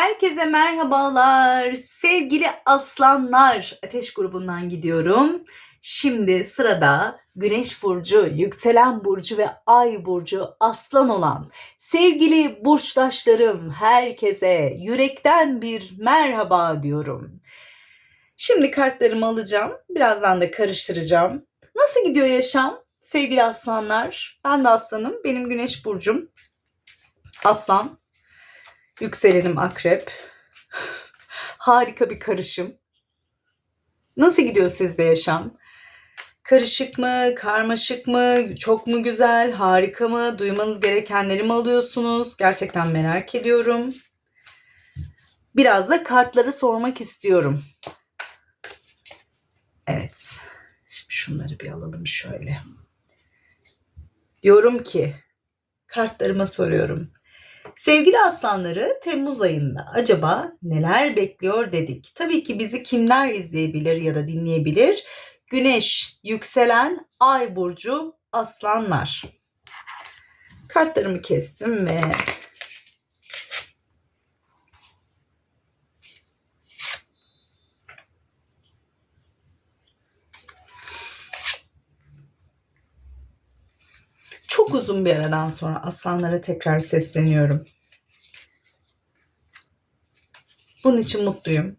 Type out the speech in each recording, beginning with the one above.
Herkese merhabalar. Sevgili aslanlar, Ateş grubundan gidiyorum. Şimdi sırada Güneş burcu, yükselen burcu ve ay burcu aslan olan sevgili burçtaşlarım herkese yürekten bir merhaba diyorum. Şimdi kartlarımı alacağım. Birazdan da karıştıracağım. Nasıl gidiyor yaşam? Sevgili aslanlar, ben de aslanım. Benim güneş burcum aslan. Yükselenim akrep. Harika bir karışım. Nasıl gidiyor sizde yaşam? Karışık mı, karmaşık mı, çok mu güzel, harika mı, duymanız gerekenleri mi alıyorsunuz? Gerçekten merak ediyorum. Biraz da kartları sormak istiyorum. Evet. Şimdi şunları bir alalım şöyle. Diyorum ki kartlarıma soruyorum. Sevgili aslanları Temmuz ayında acaba neler bekliyor dedik. Tabii ki bizi kimler izleyebilir ya da dinleyebilir? Güneş, yükselen, ay burcu, aslanlar. Kartlarımı kestim ve çok uzun bir aradan sonra aslanlara tekrar sesleniyorum. Bunun için mutluyum.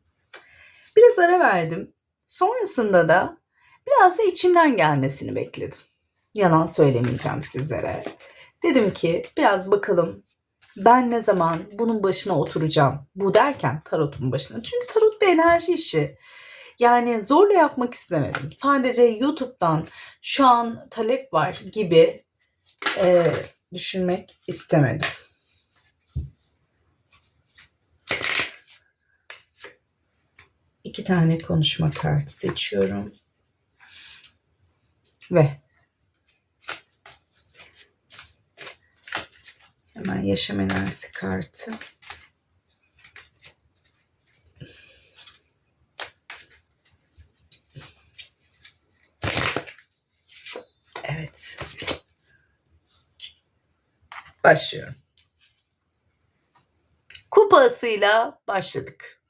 Biraz ara verdim. Sonrasında da biraz da içimden gelmesini bekledim. Yalan söylemeyeceğim sizlere. Dedim ki biraz bakalım ben ne zaman bunun başına oturacağım. Bu derken tarotun başına. Çünkü tarot bir enerji işi. Yani zorla yapmak istemedim. Sadece YouTube'dan şu an talep var gibi e, düşünmek istemedim. İki tane konuşma kartı seçiyorum. Ve hemen yaşam enerjisi kartı. Evet. Başlıyorum. Kupasıyla başladık.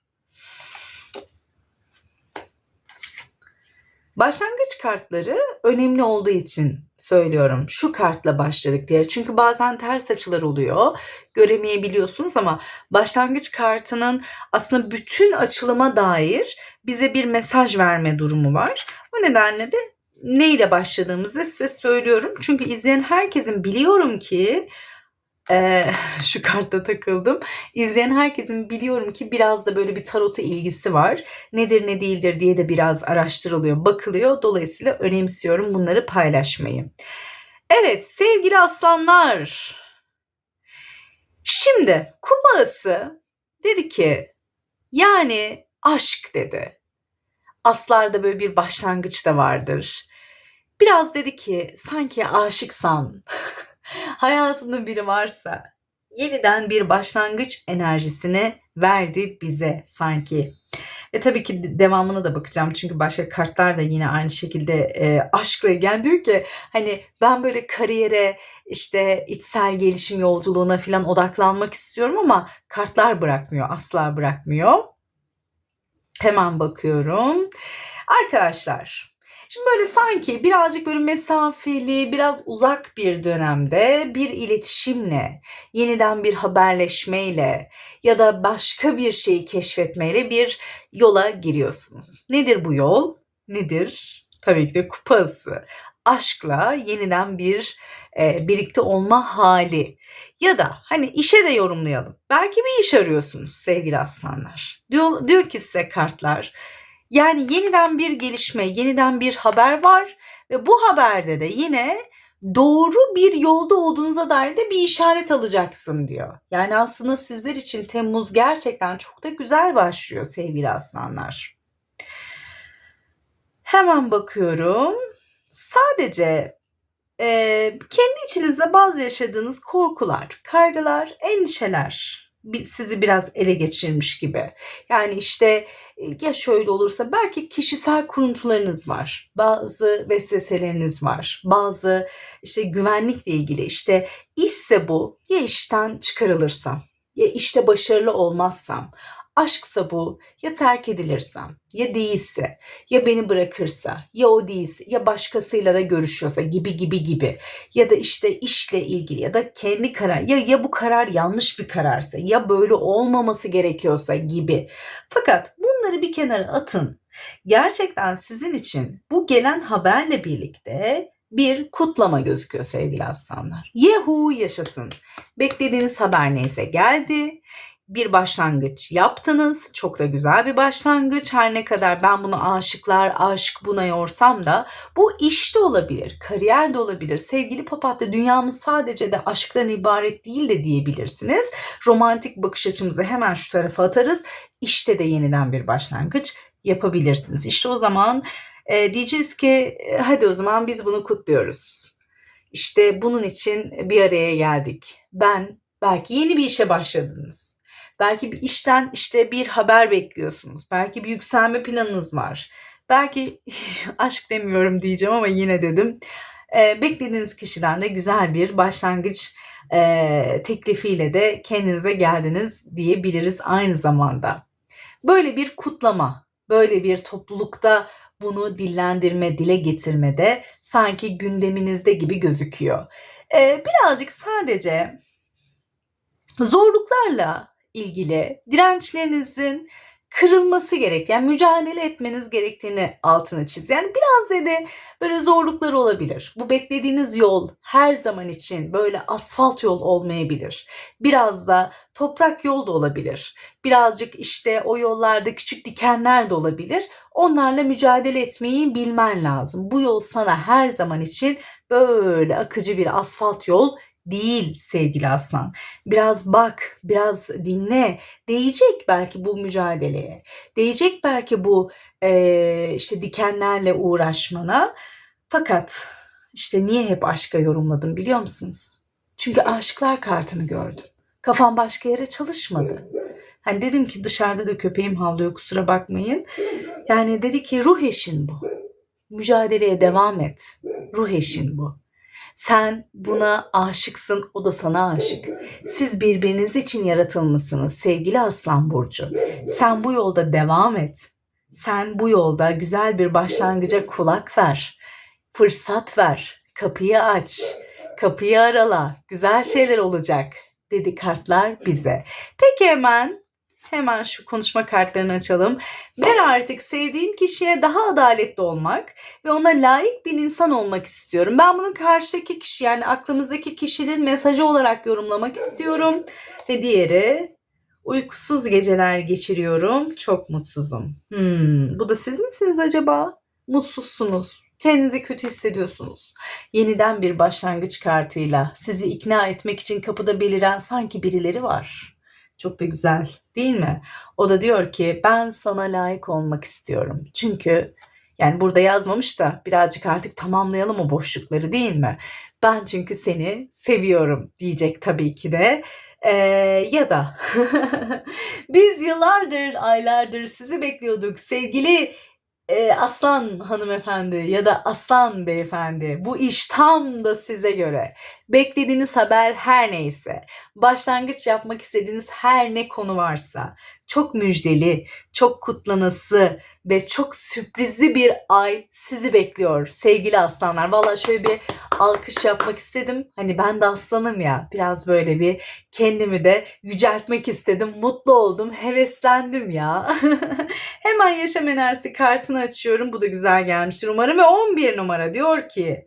Başlangıç kartları önemli olduğu için söylüyorum. Şu kartla başladık diye. Çünkü bazen ters açılar oluyor. Göremeyebiliyorsunuz ama başlangıç kartının aslında bütün açılıma dair bize bir mesaj verme durumu var. O nedenle de ne ile başladığımızı size söylüyorum. Çünkü izleyen herkesin biliyorum ki şu kartta takıldım. İzleyen herkesin biliyorum ki biraz da böyle bir tarota ilgisi var. Nedir ne değildir diye de biraz araştırılıyor, bakılıyor. Dolayısıyla önemsiyorum bunları paylaşmayı. Evet sevgili aslanlar. Şimdi kupası dedi ki yani aşk dedi. Aslarda böyle bir başlangıç da vardır. Biraz dedi ki sanki aşıksan hayatında biri varsa yeniden bir başlangıç enerjisini verdi bize sanki. Ve tabii ki devamına da bakacağım çünkü başka kartlar da yine aynı şekilde e, aşkla ilgilen diyor ki hani ben böyle kariyere işte içsel gelişim yolculuğuna falan odaklanmak istiyorum ama kartlar bırakmıyor asla bırakmıyor. Hemen bakıyorum. Arkadaşlar Şimdi böyle sanki birazcık böyle mesafeli, biraz uzak bir dönemde bir iletişimle, yeniden bir haberleşmeyle ya da başka bir şeyi keşfetmeyle bir yola giriyorsunuz. Nedir bu yol? Nedir? Tabii ki de kupası. Aşkla yeniden bir e, birlikte olma hali. Ya da hani işe de yorumlayalım. Belki bir iş arıyorsunuz sevgili aslanlar. Diyor, diyor ki size kartlar yani yeniden bir gelişme, yeniden bir haber var ve bu haberde de yine doğru bir yolda olduğunuza dair de bir işaret alacaksın diyor. Yani aslında sizler için Temmuz gerçekten çok da güzel başlıyor sevgili aslanlar. Hemen bakıyorum. Sadece e, kendi içinizde bazı yaşadığınız korkular, kaygılar, endişeler sizi biraz ele geçirmiş gibi. Yani işte ya şöyle olursa belki kişisel kuruntularınız var. Bazı vesveseleriniz var. Bazı işte güvenlikle ilgili işte işse bu ya işten çıkarılırsam ya işte başarılı olmazsam, aşksa bu ya terk edilirsem, ya değilse, ya beni bırakırsa, ya o değilse, ya başkasıyla da görüşüyorsa gibi gibi gibi. Ya da işte işle ilgili ya da kendi karar ya ya bu karar yanlış bir kararsa, ya böyle olmaması gerekiyorsa gibi. Fakat bunları bir kenara atın. Gerçekten sizin için bu gelen haberle birlikte bir kutlama gözüküyor sevgili aslanlar. Yehu yaşasın. Beklediğiniz haber neyse geldi. Bir başlangıç yaptınız. Çok da güzel bir başlangıç. Her ne kadar ben bunu aşıklar, aşık buna yorsam da bu işte olabilir, kariyer de olabilir. Sevgili papatya dünyamız sadece de aşktan ibaret değil de diyebilirsiniz. Romantik bakış açımızı hemen şu tarafa atarız. İşte de yeniden bir başlangıç yapabilirsiniz. İşte o zaman e, diyeceğiz ki e, hadi o zaman biz bunu kutluyoruz. İşte bunun için bir araya geldik. Ben belki yeni bir işe başladınız. Belki bir işten işte bir haber bekliyorsunuz. Belki bir yükselme planınız var. Belki aşk demiyorum diyeceğim ama yine dedim. E, beklediğiniz kişiden de güzel bir başlangıç e, teklifiyle de kendinize geldiniz diyebiliriz aynı zamanda. Böyle bir kutlama, böyle bir toplulukta bunu dillendirme, dile getirmede sanki gündeminizde gibi gözüküyor. Ee, birazcık sadece zorluklarla ilgili dirençlerinizin kırılması gerek. Yani mücadele etmeniz gerektiğini altını çiz. Yani biraz da böyle zorluklar olabilir. Bu beklediğiniz yol her zaman için böyle asfalt yol olmayabilir. Biraz da toprak yol da olabilir. Birazcık işte o yollarda küçük dikenler de olabilir. Onlarla mücadele etmeyi bilmen lazım. Bu yol sana her zaman için böyle akıcı bir asfalt yol değil sevgili aslan. Biraz bak, biraz dinle. Değecek belki bu mücadeleye. Değecek belki bu e, işte dikenlerle uğraşmana. Fakat işte niye hep aşka yorumladım biliyor musunuz? Çünkü aşıklar kartını gördüm. Kafam başka yere çalışmadı. Hani dedim ki dışarıda da köpeğim havlıyor kusura bakmayın. Yani dedi ki ruh eşin bu. Mücadeleye devam et. Ruh eşin bu. Sen buna aşıksın, o da sana aşık. Siz birbiriniz için yaratılmışsınız sevgili Aslan Burcu. Sen bu yolda devam et. Sen bu yolda güzel bir başlangıca kulak ver. Fırsat ver. Kapıyı aç. Kapıyı arala. Güzel şeyler olacak dedi kartlar bize. Peki hemen Hemen şu konuşma kartlarını açalım. Ben artık sevdiğim kişiye daha adaletli olmak ve ona layık bir insan olmak istiyorum. Ben bunu karşıdaki kişi yani aklımızdaki kişinin mesajı olarak yorumlamak istiyorum. Ve diğeri uykusuz geceler geçiriyorum. Çok mutsuzum. Hmm, bu da siz misiniz acaba? Mutsuzsunuz. Kendinizi kötü hissediyorsunuz. Yeniden bir başlangıç kartıyla sizi ikna etmek için kapıda beliren sanki birileri var. Çok da güzel değil mi? O da diyor ki ben sana layık olmak istiyorum. Çünkü yani burada yazmamış da birazcık artık tamamlayalım o boşlukları değil mi? Ben çünkü seni seviyorum diyecek tabii ki de. Ee, ya da biz yıllardır, aylardır sizi bekliyorduk sevgili e, aslan hanımefendi ya da aslan beyefendi bu iş tam da size göre. Beklediğiniz haber her neyse, başlangıç yapmak istediğiniz her ne konu varsa çok müjdeli, çok kutlanası ve çok sürprizli bir ay sizi bekliyor sevgili aslanlar. Valla şöyle bir alkış yapmak istedim. Hani ben de aslanım ya biraz böyle bir kendimi de yüceltmek istedim. Mutlu oldum, heveslendim ya. Hemen yaşam enerjisi kartını açıyorum. Bu da güzel gelmiştir umarım. Ve 11 numara diyor ki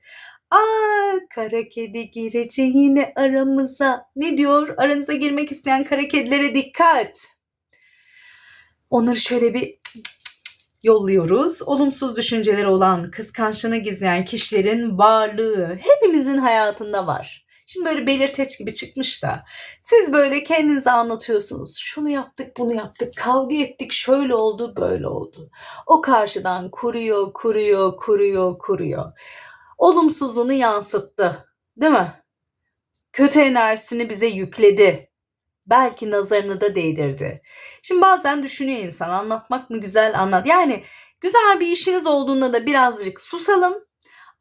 Aa kara kedi gireceğine aramıza. Ne diyor? Aranıza girmek isteyen kara kedilere dikkat. Onları şöyle bir yolluyoruz. Olumsuz düşünceleri olan, kıskançlığını gizleyen kişilerin varlığı hepimizin hayatında var. Şimdi böyle belirteç gibi çıkmış da siz böyle kendinize anlatıyorsunuz. Şunu yaptık, bunu yaptık, kavga ettik, şöyle oldu, böyle oldu. O karşıdan kuruyor, kuruyor, kuruyor, kuruyor. Olumsuzluğunu yansıttı. Değil mi? Kötü enerjisini bize yükledi. Belki nazarını da değdirdi. Şimdi bazen düşünüyor insan anlatmak mı güzel anlat. Yani güzel bir işiniz olduğunda da birazcık susalım.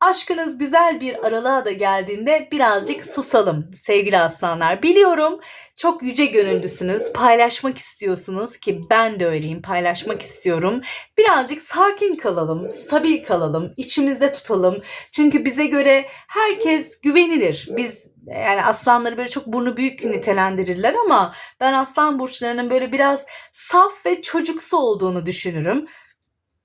aşkınız güzel bir aralığa da geldiğinde birazcık susalım sevgili aslanlar. Biliyorum çok yüce gönüllüsünüz, paylaşmak istiyorsunuz ki ben de öyleyim, paylaşmak istiyorum. Birazcık sakin kalalım, stabil kalalım, içimizde tutalım. Çünkü bize göre herkes güvenilir. Biz yani aslanları böyle çok burnu büyük nitelendirirler ama ben aslan burçlarının böyle biraz saf ve çocuksu olduğunu düşünürüm.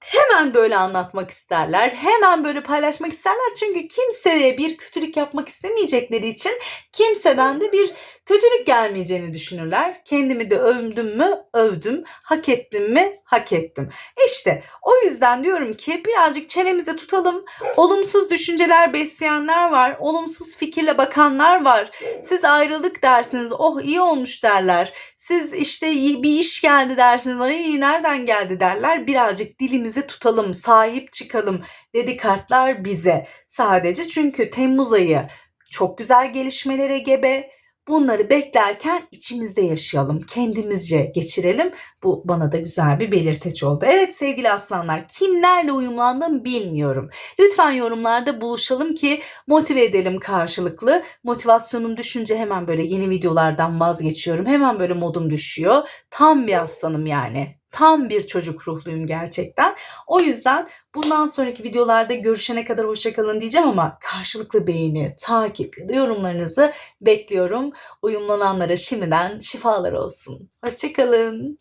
Hemen böyle anlatmak isterler. Hemen böyle paylaşmak isterler. Çünkü kimseye bir kötülük yapmak istemeyecekleri için kimseden de bir kötülük gelmeyeceğini düşünürler. Kendimi de övdüm mü övdüm, hak ettim mi hak ettim. İşte o yüzden diyorum ki birazcık çenemizi tutalım. Olumsuz düşünceler besleyenler var, olumsuz fikirle bakanlar var. Siz ayrılık dersiniz, oh iyi olmuş derler. Siz işte bir iş geldi dersiniz, ay nereden geldi derler. Birazcık dilimizi tutalım, sahip çıkalım dedi kartlar bize. Sadece çünkü Temmuz ayı çok güzel gelişmelere gebe. Bunları beklerken içimizde yaşayalım, kendimizce geçirelim. Bu bana da güzel bir belirteç oldu. Evet sevgili aslanlar, kimlerle uyumlandım bilmiyorum. Lütfen yorumlarda buluşalım ki motive edelim karşılıklı. Motivasyonum düşünce hemen böyle yeni videolardan vazgeçiyorum. Hemen böyle modum düşüyor. Tam bir aslanım yani. Tam bir çocuk ruhluyum gerçekten. O yüzden bundan sonraki videolarda görüşene kadar hoşçakalın diyeceğim ama karşılıklı beğeni, takip ya da yorumlarınızı bekliyorum. Uyumlananlara şimdiden şifalar olsun. Hoşçakalın.